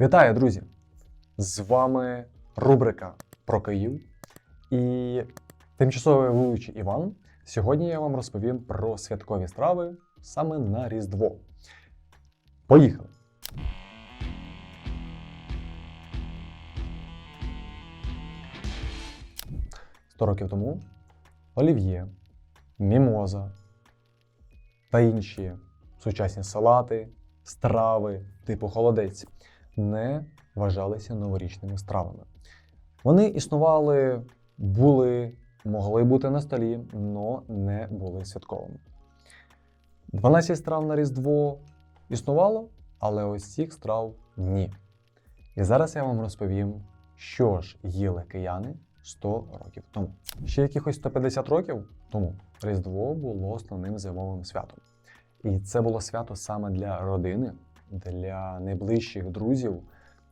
Вітаю, друзі! З вами рубрика про Київ і тимчасовий ведучий Іван. Сьогодні я вам розповім про святкові страви саме на Різдво. Поїхали! Сто років тому олів'є, мімоза та інші сучасні салати, страви типу холодець не вважалися новорічними стравами. Вони існували, були, могли бути на столі, але не були святковими. 12 страв на Різдво існувало, але ось цих страв ні. І зараз я вам розповім, що ж їли кияни 100 років тому. Ще якихось 150 років тому Різдво було основним зимовим святом. І це було свято саме для родини, для найближчих друзів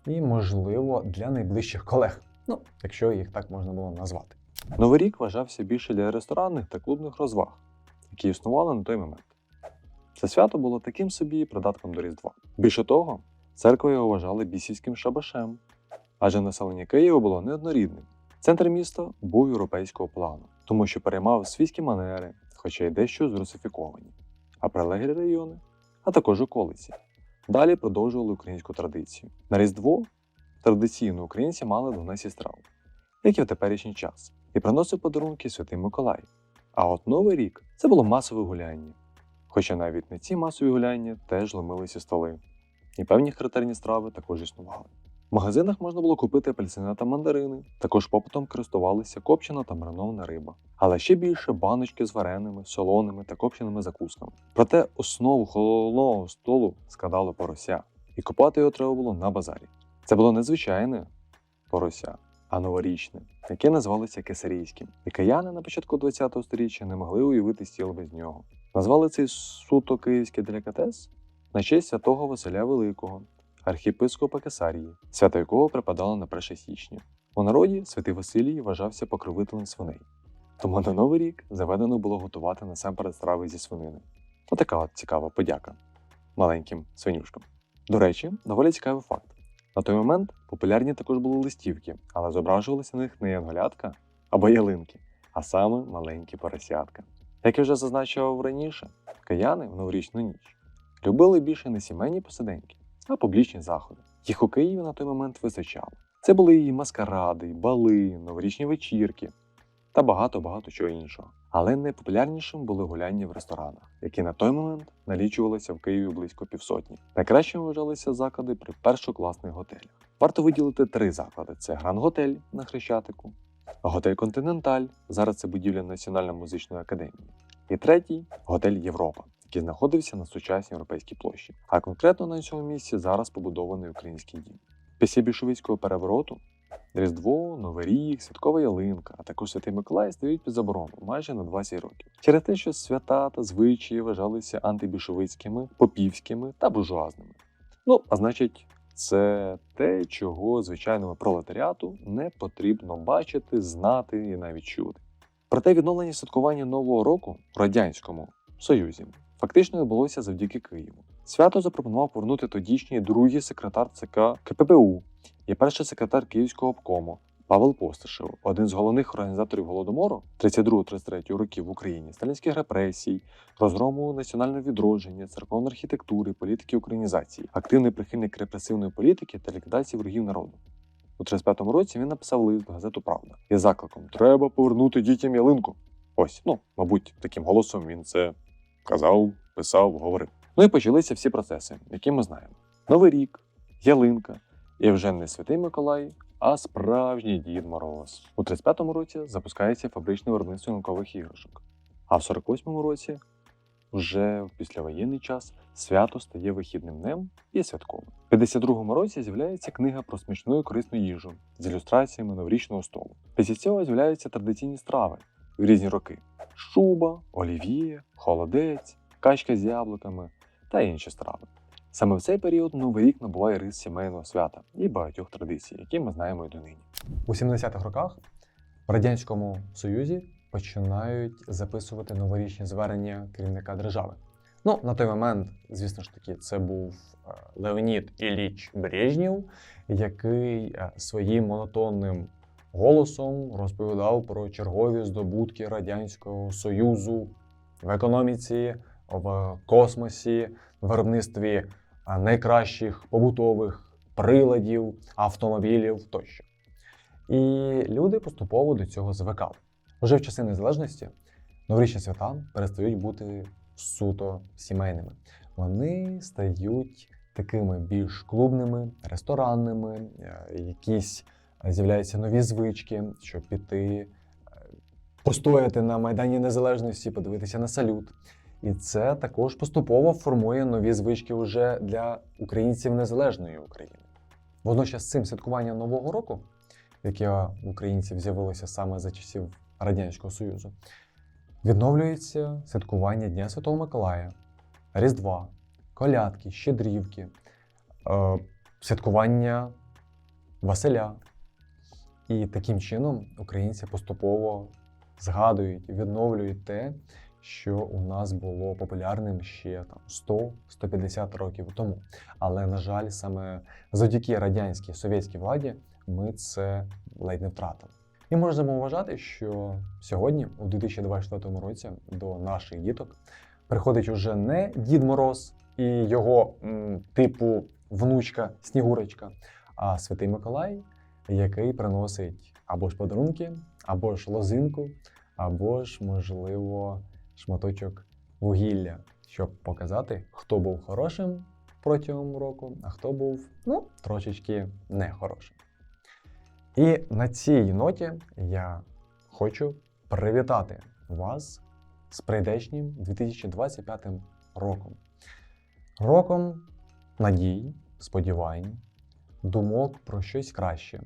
і, можливо, для найближчих колег. Ну, якщо їх так можна було назвати. Новий рік вважався більше для ресторанних та клубних розваг, які існували на той момент. Це свято було таким собі придатком до Різдва. Більше того, церкви його вважали бісівським шабашем, адже населення Києва було неоднорідним. Центр міста був європейського плану, тому що переймав свійські манери, хоча й дещо зрусифіковані, а прилеглі райони, а також околиці. Далі продовжували українську традицію. На Різдво традиційно українці мали 12 страв, як і в теперішній час, і приносив подарунки Святий Миколай. А от Новий рік це було масове гуляння. Хоча навіть на ці масові гуляння теж ломилися столи, і певні характерні страви також існували. В магазинах можна було купити апельсини та мандарини, також попитом користувалися копчена та маринована риба, але ще більше баночки з вареними, солоними та копченими закусками. Проте основу холодного столу складало порося, і купати його треба було на базарі. Це було незвичайне порося, а новорічне, яке називалося кесарійським. І кияни на початку ХХ століття не могли уявити стіл без нього. Назвали цей суто київський делікатес на честь святого Василя Великого, архієпископа Кесарії, свято якого припадало на 1 січня. У народі святий Василій вважався покровителем свиней. Тому на Новий рік заведено було готувати насамперед страви зі свинини. Отака от цікава подяка маленьким свинюшкам. До речі, доволі цікавий факт. На той момент популярні також були листівки, але зображувалися на них не янголятка або ялинки, а саме маленькі поросятка. Як я вже зазначив раніше, кияни в новорічну ніч любили більше не сімейні посиденьки, а публічні заходи. Їх у Києві на той момент вистачало. Це були і маскаради, бали, новорічні вечірки та багато-багато чого іншого. Але найпопулярнішим були гуляння в ресторанах, які на той момент налічувалися в Києві близько півсотні. Найкращими вважалися заклади при першокласних готелях. Варто виділити три заклади: це Гранд Готель на Хрещатику, готель Континенталь. Зараз це будівля Національної музичної академії. І третій готель Європа, який знаходився на сучасній європейській площі. А конкретно на цьому місці зараз побудований український дім. Після більшовицького перевороту Різдво, Новий рік, святкова ялинка, а також Святий Миколай стають під заборону майже на 20 років. Через те, що свята та звичаї вважалися антибільшовицькими, попівськими та буржуазними. Ну, а значить, це те, чого звичайному пролетаріату не потрібно бачити, знати і навіть чути. Проте відновлення святкування Нового року в Радянському Союзі фактично відбулося завдяки Києву. Свято запропонував повернути тодішній другий секретар ЦК КППУ і перший секретар Київського обкому Павел Постишев, один з головних організаторів голодомору 32-33 років в Україні, сталінських репресій, розгрому національного відродження, церковної архітектури, політики українізації, активний прихильник репресивної політики та ліквідації ворогів народу. У 35-му році він написав лист в газету Правда із закликом Треба повернути дітям ялинку. Ось, ну, мабуть, таким голосом він це казав, писав, говорив. Ну і почалися всі процеси, які ми знаємо: Новий рік, ялинка, і вже не святий Миколай, а справжній Дід Мороз. У 35-му році запускається фабричне виробництво ялинкових іграшок. А в 48-му році, вже в післявоєнний час, свято стає вихідним днем і святковим. В 52-му році з'являється книга про смачну і корисну їжу з ілюстраціями новорічного столу. Після цього з'являються традиційні страви в різні роки: шуба, олів'є, холодець, качка з яблуками та інші страви. Саме в цей період Новий рік набуває рис сімейного свята і багатьох традицій, які ми знаємо і донині. У 70-х роках в Радянському Союзі починають записувати новорічні звернення керівника держави. Ну, на той момент, звісно ж таки, це був е, Леонід Ілліч Брежнєв, який е, своїм монотонним голосом розповідав про чергові здобутки Радянського Союзу в економіці, в космосі, в виробництві е, найкращих побутових приладів, автомобілів тощо. І люди поступово до цього звикали. Уже в часи незалежності новорічні свята перестають бути суто сімейними. Вони стають такими більш клубними, ресторанними, е, якісь з'являються нові звички, щоб піти, е, постояти на Майдані Незалежності, подивитися на салют. І це також поступово формує нові звички вже для українців незалежної України. Водночас з цим святкуванням Нового року, яке в українців з'явилося саме за часів Радянського Союзу, відновлюється святкування Дня Святого Миколая, Різдва, колядки, щедрівки, е, святкування Василя. І таким чином українці поступово згадують відновлюють те, що у нас було популярним ще там 100-150 років тому. Але, на жаль, саме завдяки радянській совєтській владі ми це ледь не втратили. І можемо вважати, що сьогодні, у 2024 році, до наших діток приходить уже не Дід Мороз і його м, типу внучка Снігурочка, а Святий Миколай, який приносить або ж подарунки, або ж лозинку, або ж, можливо, шматочок вугілля, щоб показати, хто був хорошим протягом року, а хто був ну, трошечки нехорошим. І на цій ноті я хочу привітати вас з прийдешнім 2025 роком. Роком надій, сподівань, думок про щось краще.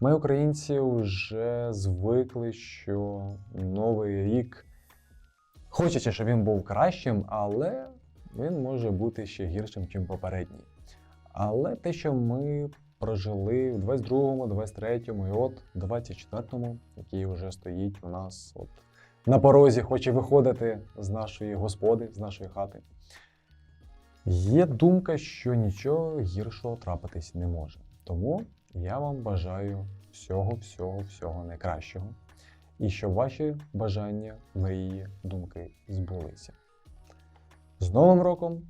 Ми, українці, вже звикли, що новий рік, хочеться, щоб він був кращим, але він може бути ще гіршим, ніж попередній. Але те, що ми прожили в 22-му, 23-му і от 24-му, який вже стоїть у нас от на порозі, хоче виходити з нашої господи, з нашої хати. Є думка, що нічого гіршого трапитись не може. Тому я вам бажаю всього, всього, всього найкращого. І щоб ваші бажання, мрії, думки збулися. З Новим роком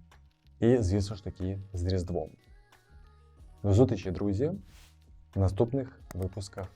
і, звісно ж таки, з Різдвом. До зустрічі, друзі, в наступних випусках